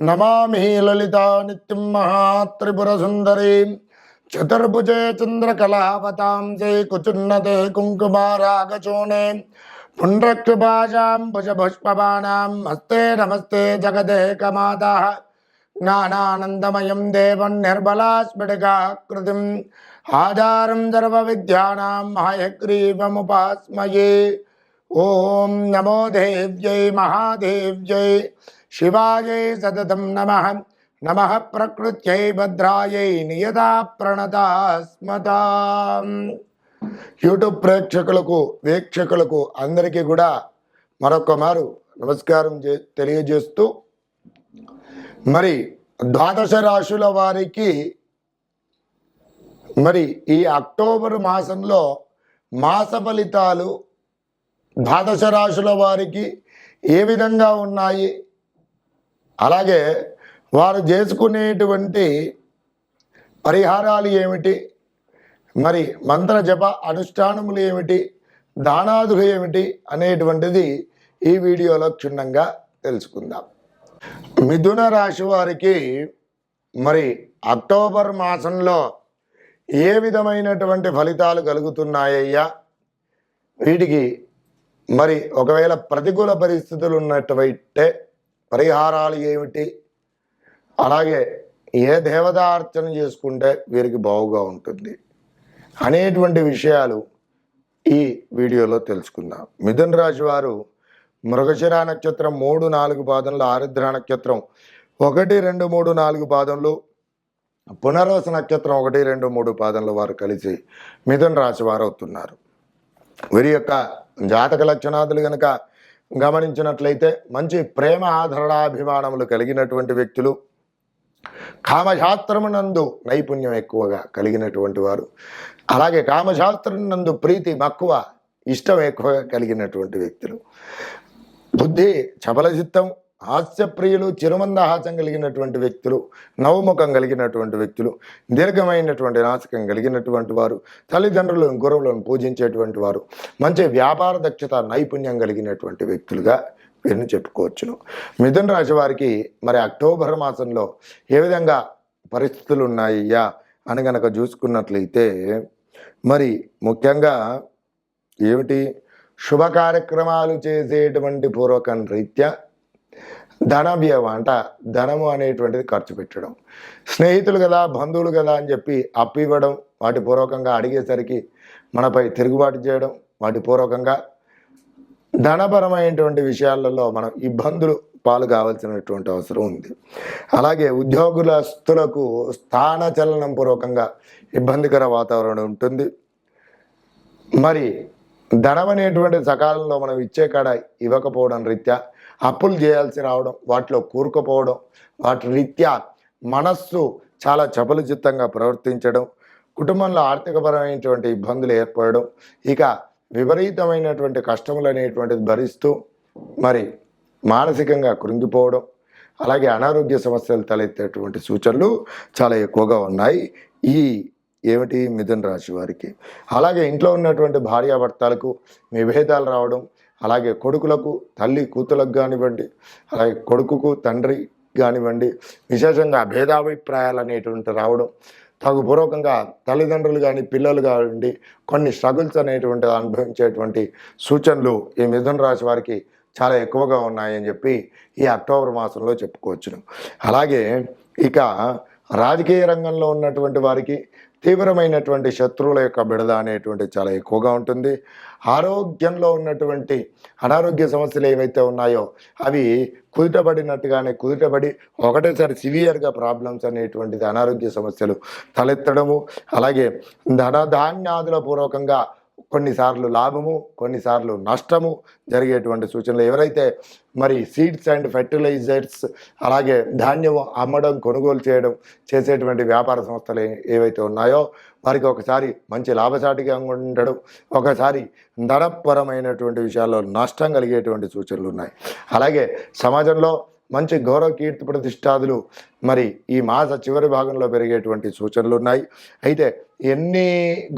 నమామి లలితా నిత్యం మహాత్రిపురసుందరీం. చతుర్భుజే చంద్రకళావతాంసే కుచున్నతే కుంకుమారాగచూనే పుండ్రక్షుభాషాం భుజపుష్పబాణాం. హస్తే నమస్తే జగదేకమాతా. జ్ఞానానందమయం దేవం నిర్బలాస్ఫటికాకృతిం ఆధారం సర్వ విద్యానాం హయగ్రీవముపాస్మయే ఓం నమో దేవ్యై మహాదేవ్యై. శివాయై సతతం నమ. నమ ప్రకృత్యై భద్రాయై నియతా ప్రణతాస్మతాం యూట్యూబ్ ప్రేక్షకులకు వీక్షకులకు అందరికీ కూడా మరొక మారు నమస్కారం చే తెలియజేస్తూ మరి ద్వాదశ రాశుల వారికి మరి ఈ అక్టోబర్ మాసంలో మాస ఫలితాలు ద్వాదశ రాశుల వారికి ఏ విధంగా ఉన్నాయి? అలాగే వారు చేసుకునేటువంటి పరిహారాలు ఏమిటి? మరి మంత్ర జప అనుష్ఠానములు ఏమిటి? దానాదులు ఏమిటి? అనేటువంటిది ఈ వీడియోలో క్షుణ్ణంగా తెలుసుకుందాం. మిథున రాశి వారికి మరి అక్టోబర్ మాసంలో ఏ విధమైనటువంటి ఫలితాలు కలుగుతున్నాయ్యా వీటికి మరి ఒకవేళ ప్రతికూల పరిస్థితులు ఉన్నటువంటి పరిహారాలు ఏమిటి? అలాగే ఏ దేవతార్చన చేసుకుంటే వీరికి బాగుగా ఉంటుంది? అనేటువంటి విషయాలు ఈ వీడియోలో తెలుసుకుందాం. మిథున్ రాశి వారు మృగశిర నక్షత్రం మూడు నాలుగు పాదంలో ఆరుద్ర నక్షత్రం ఒకటి రెండు మూడు నాలుగు పాదంలో పునర్వస నక్షత్రం ఒకటి రెండు మూడు పాదంలో వారు కలిసి మిథున రాశి వారు అవుతున్నారు. వీరి యొక్క జాతక లక్షణాదులు కనుక గమనించినట్లయితే మంచి ప్రేమ ఆదరణాభిమానములు కలిగినటువంటి వ్యక్తులు కామశాస్త్రమునందు నైపుణ్యం ఎక్కువగా కలిగినటువంటి వారు అలాగే కామశాస్త్రం నందు ప్రీతి మక్కువ ఇష్టం ఎక్కువగా కలిగినటువంటి వ్యక్తులు. బుద్ధి చపల చిత్తం హాస్యప్రియులు చిరుమందహాసం కలిగినటువంటి వ్యక్తులు నవముఖం కలిగినటువంటి వ్యక్తులు దీర్ఘమైనటువంటి నాశకం కలిగినటువంటి వారు తల్లిదండ్రులను గురువులను పూజించేటువంటి వారు మంచి వ్యాపార దక్షత నైపుణ్యం కలిగినటువంటి వ్యక్తులుగా వీరిని చెప్పుకోవచ్చును. మిథున రాశి వారికి మరి అక్టోబర్ మాసంలో ఏ విధంగా పరిస్థితులు ఉన్నాయ్యా అని గనక చూసుకున్నట్లయితే మరి ముఖ్యంగా ఏమిటి? శుభ కార్యక్రమాలు చేసేటువంటి పూర్వకం రీత్యా ధన అంట. ధనము అనేటువంటిది ఖర్చు పెట్టడం. స్నేహితులు కదా బంధువులు కదా అని చెప్పి అప్పు ఇవ్వడం వాటి పూర్వకంగా అడిగేసరికి మనపై తిరుగుబాటు చేయడం వాటి పూర్వకంగా ధనపరమైనటువంటి విషయాలలో మనం ఇబ్బందులు పాలు కావాల్సినటువంటి అవసరం ఉంది. అలాగే ఉద్యోగులస్తులకు స్థానచలనం పూర్వకంగా ఇబ్బందికర వాతావరణం ఉంటుంది. మరి ధనం అనేటువంటి సకాలంలో మనం ఇచ్చే కాడ ఇవ్వకపోవడం రీత్యా అప్పులు చేయాల్సి రావడం వాటిలో కూరుకుపోవడం వాటి రీత్యా మనస్సు చాలా చపలచిత్తంగా ప్రవర్తించడం కుటుంబంలో ఆర్థికపరమైనటువంటి ఇబ్బందులు ఏర్పడడం ఇక విపరీతమైనటువంటి కష్టములు అనేటువంటిది భరిస్తూ మరి మానసికంగా కృంగిపోవడం అలాగే అనారోగ్య సమస్యలు తలెత్తేటువంటి సూచనలు చాలా ఎక్కువగా ఉన్నాయి. ఈ ఏమిటి మిథున రాశి వారికి? అలాగే ఇంట్లో ఉన్నటువంటి భార్యాభర్తలకు విభేదాలు రావడం అలాగే కొడుకులకు తల్లి కూతులకు కానివ్వండి అలాగే కొడుకుకు తండ్రి కానివ్వండి విశేషంగా భేదాభిప్రాయాలు అనేటువంటి రావడం తగుపూర్వకంగా తల్లిదండ్రులు కానీ పిల్లలు కానివ్వండి కొన్ని స్ట్రగుల్స్ అనేటువంటిది అనుభవించేటువంటి సూచనలు ఈ మిథున రాశి వారికి చాలా ఎక్కువగా ఉన్నాయని చెప్పి ఈ అక్టోబర్ మాసంలో చెప్పుకోవచ్చును. అలాగే ఇక రాజకీయ రంగంలో ఉన్నటువంటి వారికి తీవ్రమైనటువంటి శత్రువుల యొక్క బిడద అనేటువంటి చాలా ఎక్కువగా ఉంటుంది. ఆరోగ్యంలో ఉన్నటువంటి అనారోగ్య సమస్యలు ఏవైతే ఉన్నాయో అవి కుదుటబడినట్టుగానే కుదుటబడి ఒకటేసారి సివియర్గా ప్రాబ్లమ్స్ అనేటువంటిది అనారోగ్య సమస్యలు తలెత్తడము. అలాగే ధనధాన్యాదుల పూర్వకంగా కొన్నిసార్లు లాభము కొన్నిసార్లు నష్టము జరిగేటువంటి సూచనలు. ఎవరైతే మరి సీడ్స్ అండ్ ఫెర్టిలైజర్స్ అలాగే ధాన్యం అమ్మడం కొనుగోలు చేయడం చేసేటువంటి వ్యాపార సంస్థలు ఏవైతే ఉన్నాయో వారికి ఒకసారి మంచి లాభసాటిగా ఉండడం ఒకసారి ధనపరమైనటువంటి విషయాల్లో నష్టం కలిగేటువంటి సూచనలు ఉన్నాయి. అలాగే సమాజంలో మంచి గౌరవ కీర్తి ప్రతిష్టాదులు మరి ఈ మాస చివరి భాగంలో పెరిగేటువంటి సూచనలు ఉన్నాయి. అయితే ఎన్ని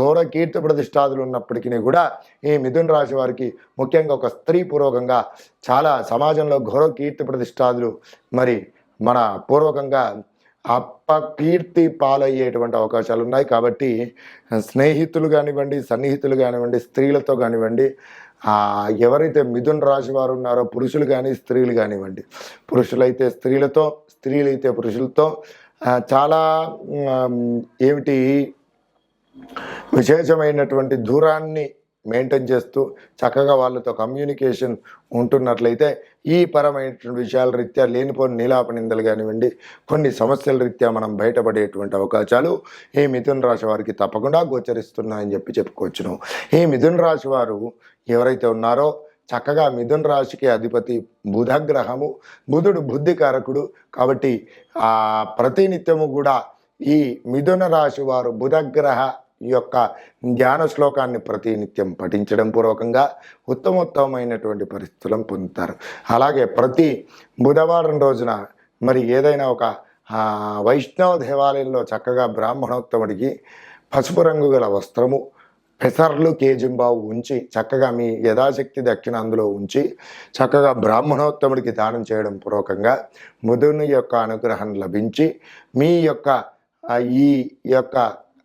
గౌరవ కీర్తి ప్రతిష్టాదులు ఉన్నప్పటికీ కూడా ఈ మిథున రాశి వారికి ముఖ్యంగా ఒక స్త్రీ పూర్వకంగా చాలా సమాజంలో గౌరవ కీర్తి ప్రతిష్టాదులు మరి మన పూర్వకంగా అపకీర్తి పాలయ్యేటువంటి అవకాశాలు ఉన్నాయి. కాబట్టి స్నేహితులు కానివ్వండి సన్నిహితులు కానివ్వండి స్త్రీలతో కానివ్వండి ఎవరైతే మిథున్ రాశి వారు ఉన్నారో పురుషులు కానీ స్త్రీలు కానివ్వండి. పురుషులైతే స్త్రీలతో స్త్రీలైతే పురుషులతో చాలా ఏమిటి విశేషమైనటువంటి దూరాన్ని మెయింటైన్ చేస్తూ చక్కగా వాళ్ళతో కమ్యూనికేషన్ ఉంటున్నట్లయితే ఈ పరమైనటువంటి విషయాల రీత్యా లేనిపోని నీలాప నిందలు కానివ్వండి కొన్ని సమస్యల రీత్యా మనం బయటపడేటువంటి అవకాశాలు ఈ మిథున రాశి వారికి తప్పకుండా గోచరిస్తున్నాయని చెప్పి చెప్పుకోవచ్చును. ఈ మిథున రాశి వారు ఎవరైతే ఉన్నారో చక్కగా మిథున రాశికి అధిపతి బుధగ్రహము బుధుడు బుద్ధికారకుడు కాబట్టి ప్రతినిత్యము కూడా ఈ మిథున రాశి వారు బుధగ్రహ ఈ యొక్క ధ్యాన శ్లోకాన్ని ప్రతినిత్యం పఠించడం పూర్వకంగా ఉత్తమోత్తమైనటువంటి పరిస్థితులను పొందుతారు. అలాగే ప్రతి బుధవారం రోజున మరి ఏదైనా ఒక వైష్ణవ దేవాలయంలో చక్కగా బ్రాహ్మణోత్తముడికి పసుపు రంగు గల వస్త్రము పెసర్లు కేజింబావు ఉంచి చక్కగా మీ యథాశక్తి దక్షిణ అందులో ఉంచి చక్కగా బ్రాహ్మణోత్తముడికి దానం చేయడం పూర్వకంగా ముదుని యొక్క అనుగ్రహం లభించి మీ యొక్క ఈ యొక్క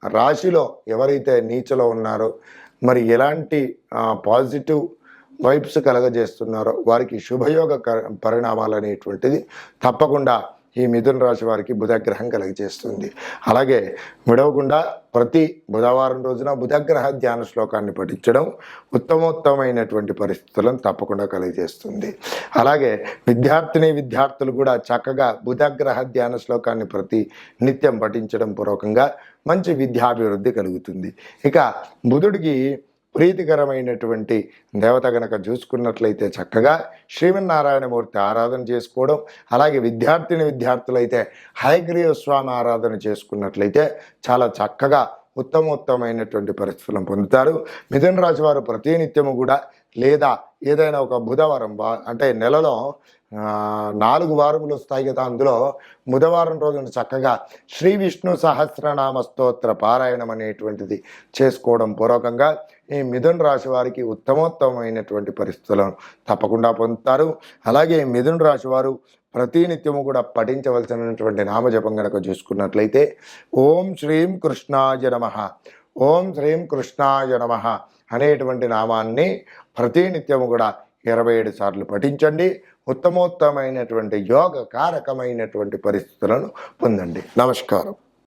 రాశిలో ఎవరైతే నీచలో ఉన్నారో మరి ఎలాంటి పాజిటివ్ వైబ్స్ కలగజేస్తున్నారో వారికి శుభయోగ క- పరిణామాలు అనేటువంటిది తప్పకుండా ఈ మిథున రాశి వారికి బుధగ్రహం కలుగజేస్తుంది. అలాగే విడవకుండా ప్రతి బుధవారం రోజున బుధగ్రహ ధ్యాన శ్లోకాన్ని పఠించడం ఉత్తమోత్తమైనటువంటి పరిస్థితులను తప్పకుండా కలుగజేస్తుంది. అలాగే విద్యార్థిని విద్యార్థులు కూడా చక్కగా బుధగ్రహ ధ్యాన శ్లోకాన్ని ప్రతి నిత్యం పఠించడం పూర్వకంగా మంచి విద్యాభివృద్ధి కలుగుతుంది. ఇక బుధుడికి ప్రీతికరమైనటువంటి దేవత గనక చూసుకున్నట్లయితే చక్కగా శ్రీమన్నారాయణమూర్తి ఆరాధన చేసుకోవడం అలాగే విద్యార్థిని విద్యార్థులైతే హయగ్రీవ స్వామి ఆరాధన చేసుకున్నట్లయితే చాలా చక్కగా ఉత్తమోత్తమైనటువంటి పరిస్థితులను పొందుతారు. మిథున రాశి వారు ప్రతినిత్యము కూడా లేదా ఏదైనా ఒక బుధవారం అంటే నెలలో నాలుగు వారములు వస్తాయి కదా అందులో బుధవారం రోజున చక్కగా శ్రీ విష్ణు సహస్రనామ స్తోత్ర పారాయణం అనేటువంటిది చేసుకోవడం పూర్వకంగా ఈ మిథున రాశి వారికి ఉత్తమోత్తమైనటువంటి పరిస్థితులను తప్పకుండా పొందుతారు. అలాగే మిథున్ మిథున రాశి వారు ప్రతినిత్యము కూడా పఠించవలసినటువంటి నామజపం గనక చూసుకున్నట్లయితే ఓం శ్రీం కృష్ణాయ నమ. ఓం శ్రీం కృష్ణాయ నమ. అనేటువంటి నామాన్ని ప్రతినిత్యము కూడా ఇరవై ఏడు సార్లు పఠించండి. ఉత్తమోత్తమైనటువంటి యోగ కారకమైనటువంటి పరిస్థితులను పొందండి. నమస్కారం.